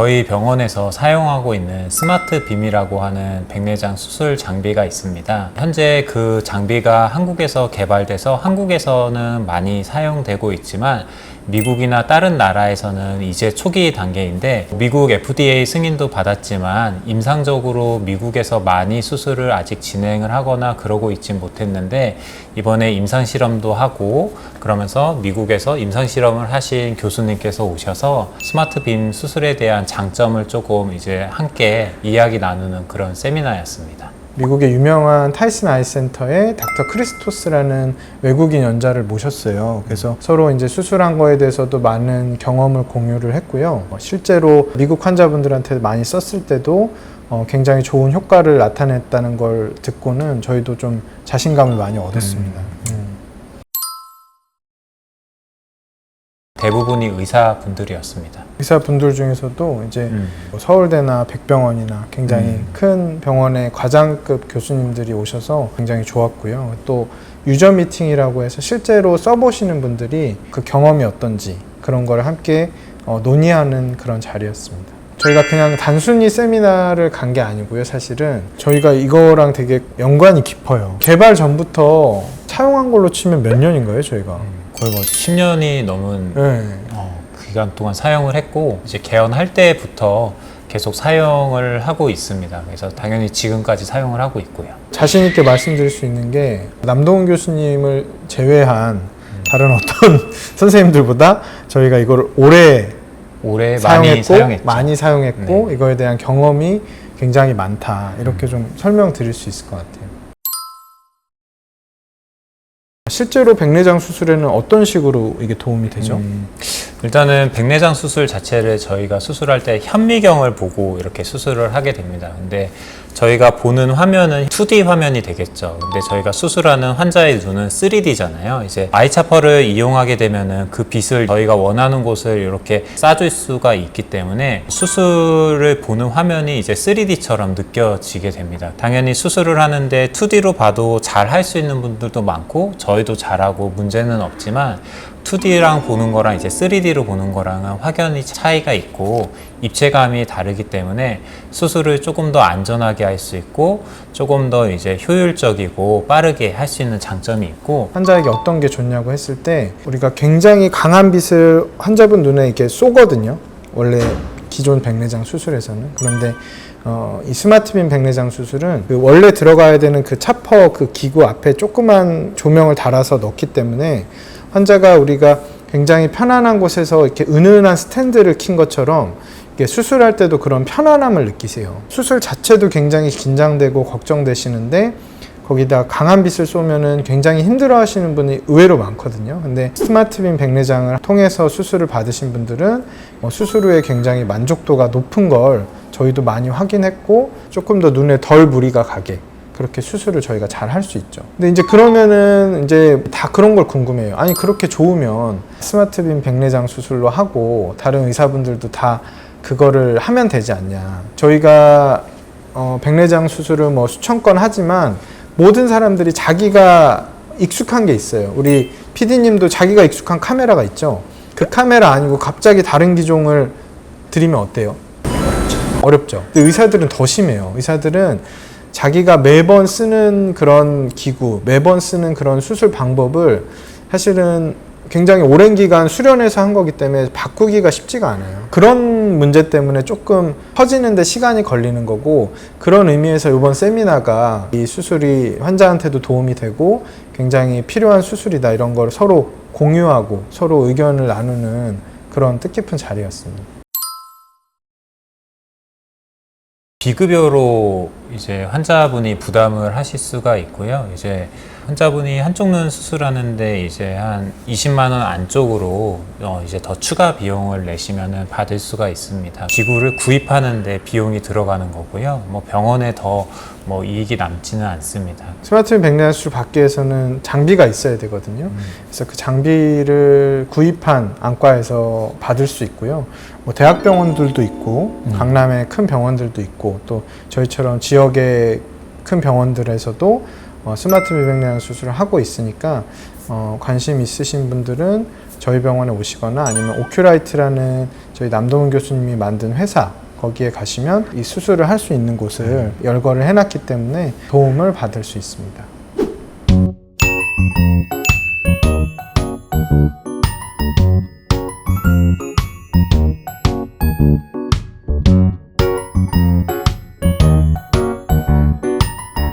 저희 병원에서 사용하고 있는 스마트 빔이라고 하는 백내장 수술 장비가 있습니다. 현재 그 장비가 한국에서 개발돼서 한국에서는 많이 사용되고 있지만 미국이나 다른 나라에서는 이제 초기 단계인데 미국 FDA 승인도 받았지만 임상적으로 미국에서 많이 수술을 아직 진행을 하거나 그러고 있진 못했는데 이번에 임상 실험도 하고 그러면서 미국에서 임상 실험을 하신 교수님께서 오셔서 스마트 빔 수술에 대한 장점을 조금 이제 함께 이야기 나누는 그런 세미나였습니다. 미국의 유명한 타이슨 아이 센터의 닥터 크리스토스라는 외국인 연자를 모셨어요. 그래서 서로 이제 수술한 거에 대해서도 많은 경험을 공유를 했고요. 어, 실제로 미국 환자분들한테 많이 썼을 때도 어, 굉장히 좋은 효과를 나타냈다는 걸 듣고는 저희도 좀 자신감을 많이 얻었습니다. 음. 대부분이 의사분들이었습니다. 의사분들 중에서도 이제 음. 뭐 서울대나 백병원이나 굉장히 음. 큰 병원의 과장급 교수님들이 오셔서 굉장히 좋았고요. 또 유저 미팅이라고 해서 실제로 써보시는 분들이 그 경험이 어떤지 그런 걸 함께 어, 논의하는 그런 자리였습니다. 저희가 그냥 단순히 세미나를 간 게 아니고요. 사실은 저희가 이거랑 되게 연관이 깊어요. 개발 전부터 차용한 걸로 치면 몇 년인가요, 저희가? 거의 뭐 10년이 넘은 네. 어, 기간 동안 사용을 했고 이제 개원할 때부터 계속 사용을 하고 있습니다. 그래서 당연히 지금까지 사용을 하고 있고요. 자신 있게 말씀드릴 수 있는 게 남동훈 교수님을 제외한 다른 어떤 선생님들보다 저희가 이걸 오래 많이 사용했고 사용했죠. 많이 사용했고 네. 이거에 대한 경험이 굉장히 많다 이렇게 좀 설명드릴 수 있을 것 같아요. 실제로 백내장 수술에는 어떤 식으로 이게 도움이 되죠? 음, 일단은 백내장 수술 자체를 저희가 수술할 때 현미경을 보고 이렇게 수술을 하게 됩니다. 근데 저희가 보는 화면은 2D 화면이 되겠죠. 근데 저희가 수술하는 환자의 눈은 3D잖아요. 이제 아이차퍼를 이용하게 되면은 그 빛을 저희가 원하는 곳을 이렇게 쏴줄 수가 있기 때문에 수술을 보는 화면이 이제 3D처럼 느껴지게 됩니다. 당연히 수술을 하는데 2D로 봐도 잘 할 수 있는 분들도 많고 저희도 잘하고 문제는 없지만 2D랑 보는 거랑 이제 3D로 보는 거랑은 확연히 차이가 있고 입체감이 다르기 때문에 수술을 조금 더 안전하게 할 수 있고 조금 더 이제 효율적이고 빠르게 할 수 있는 장점이 있고 환자에게 어떤 게 좋냐고 했을 때 우리가 굉장히 강한 빛을 환자분 눈에 이렇게 쏘거든요. 원래 기존 백내장 수술에서는 그런데 어, 이 스마트빔 백내장 수술은 그 원래 들어가야 되는 그 차퍼 그 기구 앞에 조그만 조명을 달아서 넣기 때문에 환자가 우리가 굉장히 편안한 곳에서 이렇게 은은한 스탠드를 킨 것처럼 수술할 때도 그런 편안함을 느끼세요. 수술 자체도 굉장히 긴장되고 걱정되시는데 거기다 강한 빛을 쏘면은 굉장히 힘들어 하시는 분이 의외로 많거든요. 근데 스마트빔 백내장을 통해서 수술을 받으신 분들은 뭐 수술 후에 굉장히 만족도가 높은 걸 저희도 많이 확인했고 조금 더 눈에 덜 무리가 가게 그렇게 수술을 저희가 잘 할 수 있죠. 근데 이제 그러면은 이제 다 그런 걸 궁금해요. 아니 그렇게 좋으면 스마트빔 백내장 수술로 하고 다른 의사분들도 다 그거를 하면 되지 않냐. 저희가 어, 백내장 수술을 뭐 수천 건 하지만 모든 사람들이 자기가 익숙한 게 있어요. 우리 PD님도 자기가 익숙한 카메라가 있죠. 그 카메라 아니고 갑자기 다른 기종을 드리면 어때요? 어렵죠. 근데 의사들은 더 심해요. 의사들은 자기가 매번 쓰는 그런 기구, 매번 쓰는 그런 수술 방법을 사실은 굉장히 오랜 기간 수련해서 한 거기 때문에 바꾸기가 쉽지가 않아요. 그런 문제 때문에 조금 퍼지는데 시간이 걸리는 거고 그런 의미에서 이번 세미나가 이 수술이 환자한테도 도움이 되고 굉장히 필요한 수술이다 이런 걸 서로 공유하고 서로 의견을 나누는 그런 뜻깊은 자리였습니다. 비급여로 이제 환자분이 부담을 하실 수가 있고요. 이제 환자분이 한쪽 눈 수술하는데 이제 한 20만 원 안쪽으로 어 이제 더 추가 비용을 내시면은 받을 수가 있습니다. 기구를 구입하는데 비용이 들어가는 거고요. 뭐 병원에 더 뭐 이익이 남지는 않습니다. 스마트폰 백내장 수술 받기 위해서는 장비가 있어야 되거든요. 그래서 그 장비를 구입한 안과에서 받을 수 있고요. 뭐 대학병원들도 있고 음. 강남의 큰 병원들도 있고 또 저희처럼 지역의 큰 병원들에서도 어, 스마트 비백내장 수술을 하고 있으니까 어, 관심 있으신 분들은 저희 병원에 오시거나 아니면 오큐라이트라는 저희 남동훈 교수님이 만든 회사 거기에 가시면 이 수술을 할 수 있는 곳을 네. 열거를 해놨기 때문에 도움을 받을 수 있습니다.